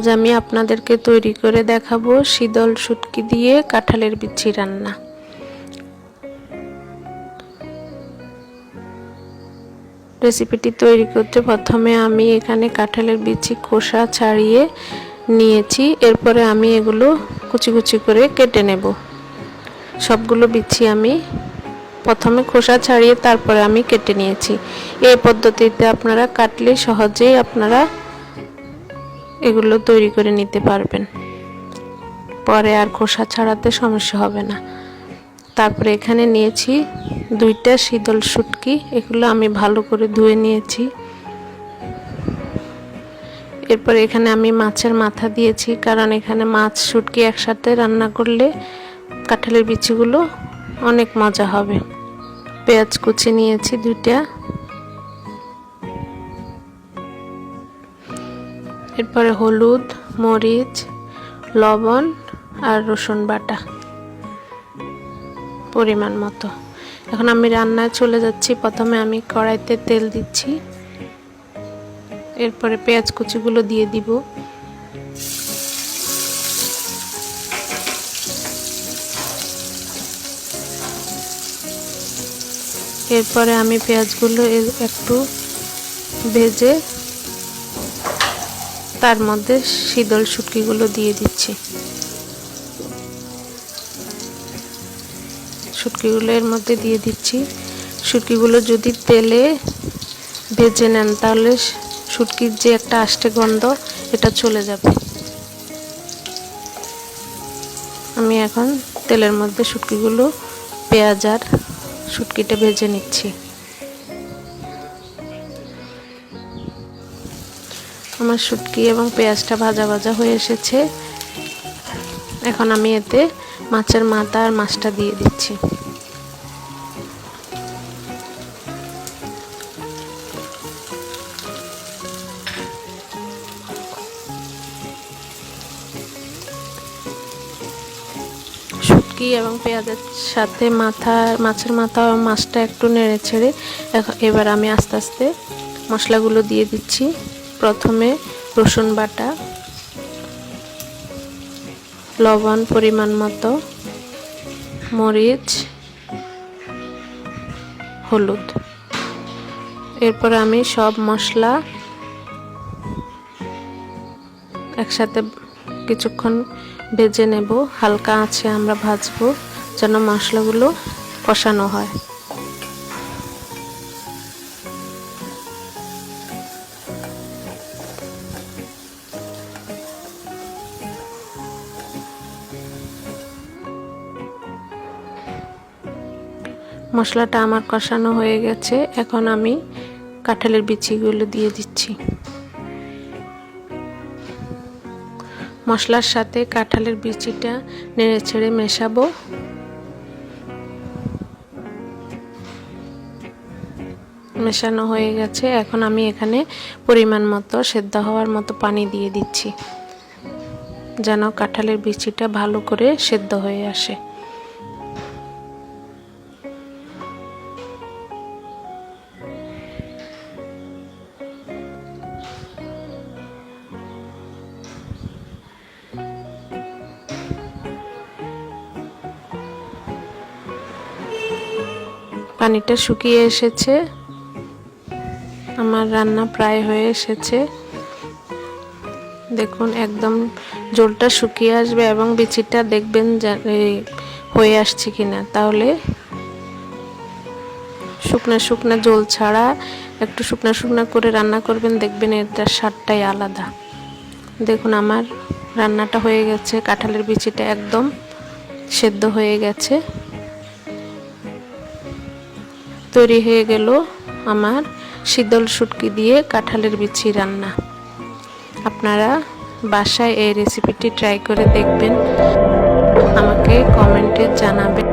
আজ আমি আপনাদেরকে তৈরি করে দেখাবো শীতল শুটকি দিয়ে কাঁঠালের বিচি রান্না। রেসিপিটি তৈরি করতে প্রথমে আমি এখানে কাঁঠালের বিচি খোসা ছাড়িয়ে নিয়েছি। এরপরে আমি এগুলো কুচি কুচি করে কেটে নেব। সবগুলো বিচি আমি প্রথমে খোসা ছাড়িয়ে তারপরে আমি কেটে নিয়েছি। এই পদ্ধতিতে আপনারা কাটলে সহজেই আপনারা এগুলো তৈরি করে নিতে পারবেন। পরে আর খোসা ছাড়াতে সমস্যা হবে না। তারপরে এখানে নিয়েছি দুইটা শীতল শুটকি, এগুলো আমি ভালো করে ধুয়ে নিয়েছি। এরপর এখানে আমি মাছের মাথা দিয়েছি, কারণ এখানে মাছ, শুটকি একসাথে রান্না করলে কাঁঠালের বিচিগুলো অনেক মজা হবে। পেঁয়াজ কুচি নিয়েছি দুইটা। এরপরে হলুদ, মরিচ, লবণ আর রসুন বাটা। পরিমাণ মতো। এখন আমি রান্নায় চলে যাচ্ছি। প্রথমে আমি কড়াইতে তেল দিচ্ছি। এরপরে পেঁয়াজ কুচিগুলো দিয়ে দিব। এরপরে আমি পেঁয়াজগুলো একটু ভেজে তার মধ্যে শীতল শুটকিগুলো দিয়ে দিচ্ছি। শুটকিগুলো এর মধ্যে দিয়ে দিচ্ছি। শুটকিগুলো যদি তেলে ভেজে নেন, তাহলে শুটকির যে একটা আষ্টে গন্ধ, এটা চলে যাবে। আমি এখন তেলের মধ্যে শুটকিগুলো, পেঁয়াজ আর শুটকিটা ভেজে নিচ্ছি। আমার শুটকি এবং পেঁয়াজটা ভাজা ভাজা হয়ে এসেছে। এখন আমি এতে মাছের মাথা আর মাছটা দিয়ে দিচ্ছি। শুটকি এবং পেঁয়াজের সাথে মাথা, মাছের মাথা মাছটা একটু নেড়ে ছেড়ে এবার আমি আস্তে আস্তে মশলাগুলো দিয়ে দিচ্ছি। প্রথমে রসুন বাটা, লবণ পরিমাণ মতো, মরিচ, হলুদ। এরপর আমি সব মশলা একসাথে কিছুক্ষণ ভেজে নেব। হালকা আছে আমরা ভাজবো যেন মশলাগুলো কষানো হয়। মশলাটা আমার কষানো হয়ে গেছে। এখন আমি কাঁঠালের বিচিগুলো দিয়ে দিচ্ছি। মশলার সাথে কাঁঠালের বিচিটা নেড়ে ছেড়ে মেশাবো। মেশানো হয়ে গেছে। এখন আমি এখানে পরিমাণ মতো, সেদ্ধ হওয়ার মতো পানি দিয়ে দিচ্ছি। যেন কাঁঠালের বিচিটা ভালো করে সেদ্ধ হয়ে আসে। পানিটা শুকিয়ে এসেছে। আমার রান্না প্রায় হয়ে এসেছে। দেখুন, একদম জলটা শুকিয়ে আসবে এবং বিচিটা দেখবেন হয়ে আসছে কিনা। তাহলে শুকনা শুকনো জল ছাড়া একটু শুকনা শুকনো করে রান্না করবেন, দেখবেন এটার স্বাদটাই আলাদা। দেখুন, আমার রান্নাটা হয়ে গেছে। কাঁঠালের বিচিটা একদম সেদ্ধ হয়ে গেছে। তৈরি হয়ে গেল আমার শীতল শুটকি দিয়ে কাঁঠালের বিচি রান্না। আপনারা বাসায় এই রেসিপিটি ট্রাই করে দেখবেন। আমাকে কমেন্টে জানাবেন।